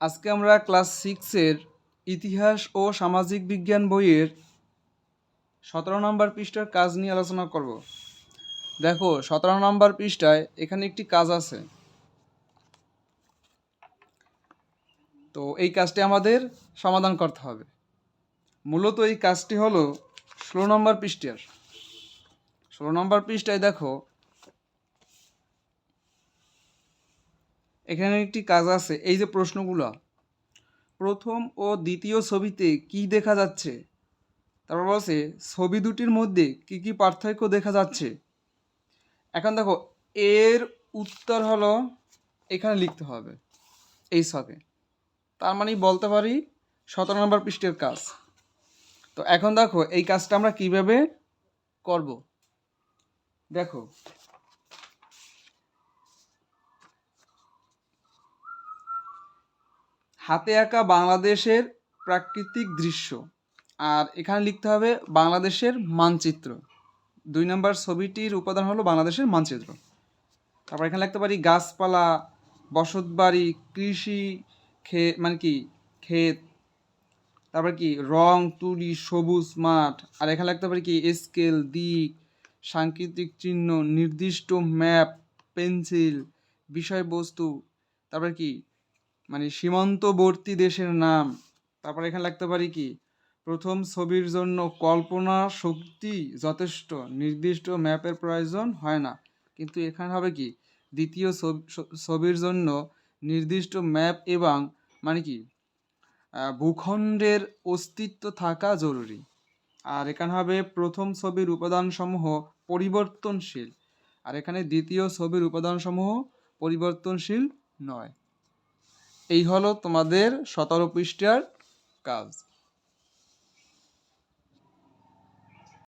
আজকে আমরা ক্লাস সিক্সের ইতিহাস ও সামাজিক বিজ্ঞান বইয়ের সতেরো নম্বর পৃষ্ঠার কাজ নিয়ে আলোচনা করব। দেখো, সতেরো নম্বর পৃষ্ঠায় এখানে একটি কাজ আছে। তো এই কাজটি আমাদের সমাধান করতে হবে। মূলত এই কাজটি হলো ষোলো নম্বর পৃষ্ঠার। ষোলো নম্বর পৃষ্ঠায় দেখো এখানে একটি কাজ আছে, এই যে প্রশ্নগুলো। প্রথম ও দ্বিতীয় ছবিতে কি দেখা যাচ্ছে? তারপর বলছে, ছবি দুটির মধ্যে কি কি পার্থক্য দেখা যাচ্ছে? এখন দেখো, এর উত্তর হলো এখানে লিখতে হবে, এই ছকে। তার মানে বলতে পারি, সতেরো নম্বর পৃষ্ঠের কাজ। তো এখন দেখো, এই কাজটা আমরা কীভাবে করব? দেখো হাতে আঁকা বাংলাদেশের প্রাকৃতিক দৃশ্য। আর এখানে লিখতে হবে বাংলাদেশের মানচিত্র। দুই নম্বর ছবিটির উপাদান হলো বাংলাদেশের মানচিত্র। তারপর এখানে লিখতে পারি গাছপালা, বসতবাড়ি, কৃষি, খে মানে কি, ক্ষেত। তারপর কি, রং, তুলি, সবুজ মাঠ। আর এখানে লিখতে পারি কি, স্কেল, দিক, সাংকেতিক চিহ্ন, নির্দিষ্ট ম্যাপ, পেন্সিল, বিষয়বস্তু। তারপর কি মানে সীমান্তবর্তী দেশের নাম। তারপর এখানে লিখতে পারি কি? প্রথম ছবির জন্য কল্পনা শক্তি যথেষ্ট, নির্দিষ্ট ম্যাপের প্রয়োজন হয় না। কিন্তু এখানে হবে কি? দ্বিতীয় ছবি- ছবির জন্য নির্দিষ্ট ম্যাপ এবং মানে কি? ভূখণ্ডের অস্তিত্ব থাকা জরুরি। আর এখানে হবে প্রথম ছবির উপাদানসমূহ পরিবর্তনশীল। আর এখানে দ্বিতীয় ছবির উপাদানসমূহ পরিবর্তনশীল নয়। এই হলো তোমাদের সতেরো পৃষ্ঠার কাজ।